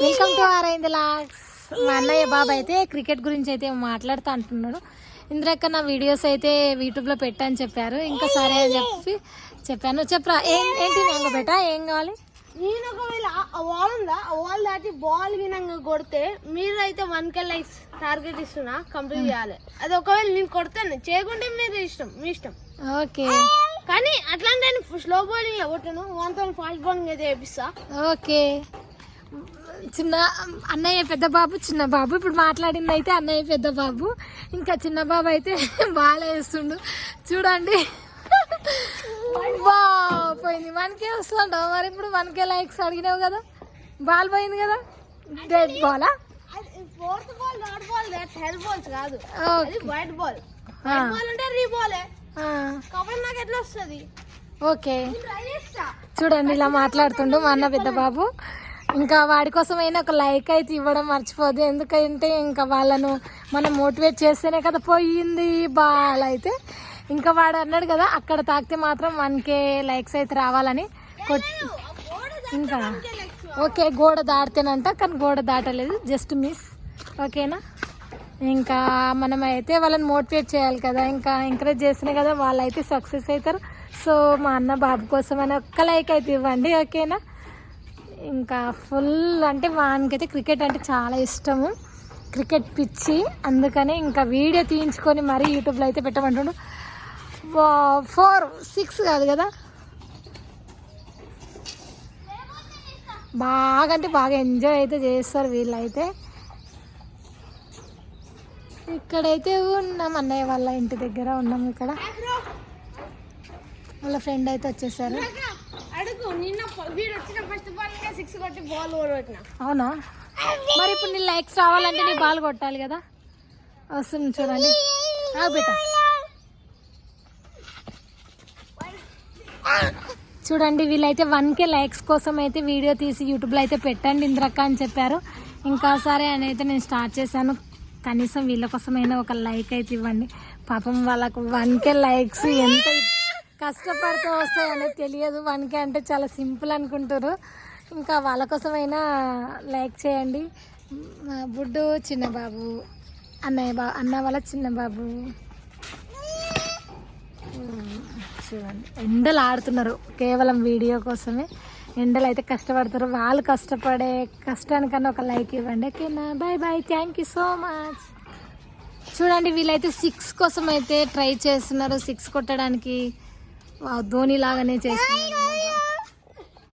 Welcome to ఆరైంది lakhs మా అన్నయ్య బాబు అయితే క్రికెట్ గురించి అయితే మాట్లాడుతూ అంటున్నాడు. ఇంద్రక్క నా వీడియోస్ అయితే యూట్యూబ్లో పెట్టని చెప్పారు. ఇంకా సరే అని చెప్పి చెప్పాను. చెప్పరా ఏం ఏంటి మ్యాంగో బేటా? ఏం కావాలి? నేను ఒకవేళ వాల్ ఉందా? ఆ వాల్ దాటి బాల్ వినంగా కొడితే మీరు అయితే వన్ కే లైక్స్ టార్గెట్ ఇస్తున్నా కంప్లీట్ చేయాలి. అది ఒకవేళ నేను కొడతాను. చేయకుంటే మీరు ఇష్టం మీ ఇష్టం. ఓకే. కానీ అట్లాంటి స్లో బౌలింగ్లో కొట్టాను. వన్ థౌసండ్ ఫాస్ట్ బౌలింగ్ అయితే వేపిస్తా ఓకే. చిన్న అన్నయ్య పెద్ద బాబు చిన్న బాబు ఇప్పుడు మాట్లాడింది అయితే అన్నయ్య పెద్ద బాబు ఇంకా చిన్న బాబు అయితే బాగా వేస్తుండు. చూడండి. బా పోయింది. మనకే వస్తుంటావు మరి ఇప్పుడు మనకే లైక్స్ అడిగినావు కదా? బాల్ పోయింది కదా? Dead Bala? Fourth ball third ball ten balls కాదు అది వైట్ బాల్ వైట్ బాల్ అంటే రీ బాలే కాబట్టి నాకు ఎట్లా వస్తుంది ఓకే చూడండి ఇలా మాట్లాడుతుండు మా అన్న పెద్ద బాబు ఇంకా వాడి కోసమైనా ఒక లైక్ అయితే ఇవ్వడం మర్చిపోదు. ఎందుకంటే ఇంకా వాళ్ళను మనం మోటివేట్ చేస్తేనే కదా పోయింది బాల్ అయితే. ఇంకా వాడు అన్నాడు కదా అక్కడ తాకితే మాత్రం వన్ కే లైక్స్ అయితే రావాలని ఇంకా? ఓకే గోడ దాటితేనంట కానీ గోడ దాటలేదు. Just miss. ఓకేనా? ఇంకా మనం అయితే వాళ్ళని మోటివేట్ చేయాలి కదా. ఇంకా ఎంకరేజ్ చేస్తేనే కదా వాళ్ళు అయితే సక్సెస్ అవుతారు. సో మా అన్న బాబు కోసం అని ఒక్క లైక్ అయితే ఇవ్వండి. ఓకేనా? ఇంకా ఫుల్ అంటే వానికైతే క్రికెట్ అంటే చాలా ఇష్టము. క్రికెట్ పిచ్చి. అందుకనే ఇంకా వీడియో తీయించుకొని మరీ యూట్యూబ్లో అయితే పెట్టమంటుండు. ఫోర్ సిక్స్ కాదు కదా? బాగా అంటే బాగా ఎంజాయ్ అయితే చేస్తారు వీళ్ళైతే. ఇక్కడైతే ఉన్నాం అన్నయ్య వాళ్ళ ఇంటి దగ్గర ఉన్నాం ఇక్కడ. వాళ్ళ ఫ్రెండ్ అయితే వచ్చేసారు. అడుగు నిన్న వీడు వచ్చిన ఫస్ట్ బాల్ సిక్స్ కొట్టి బాల్ ఓడబెట్టిన అవునా? మరి ఇప్పుడు నీ లైక్స్ రావాలంటే నీ బాల్ కొట్టాలి కదా? వస్తుంది చూడండి. బిడ్డ. చూడండి వీళ్ళైతే వన్ కే లైక్స్ కోసం అయితే వీడియో తీసి యూట్యూబ్లో అయితే పెట్టండి ఇంద్రక్క అని చెప్పారు. ఇంకా సరే అని అయితే నేను స్టార్ట్ చేశాను. కనీసం వీళ్ళ కోసమైనా ఒక లైక్ అయితే ఇవ్వండి. పాపం వాళ్ళకు వన్ కే లైక్స్ ఎంత కష్టపడితే వస్తాయి అనేది తెలియదు. వన్ కే అంటే చాలా సింపుల్ అనుకుంటారు. ఇంకా వాళ్ళ కోసమైనా లైక్ చేయండి. మా బుడ్డు చిన్న బాబు అన్నయ్య బా అన్న వాళ్ళ చిన్న బాబు చూడండి ఎండలు ఆడుతున్నారు కేవలం వీడియో కోసమే. ఎండలు అయితే కష్టపడతారు. వాళ్ళు కష్టపడే కష్టానికన్నా ఒక లైక్ ఇవ్వండి. ఓకేనా bye bye thank you so much. చూడండి వీళ్ళైతే సిక్స్ కోసం అయితే ట్రై చేస్తున్నారు. సిక్స్ కొట్టడానికి. వావ్, ధోని లాగానే చేస్తున్నారు.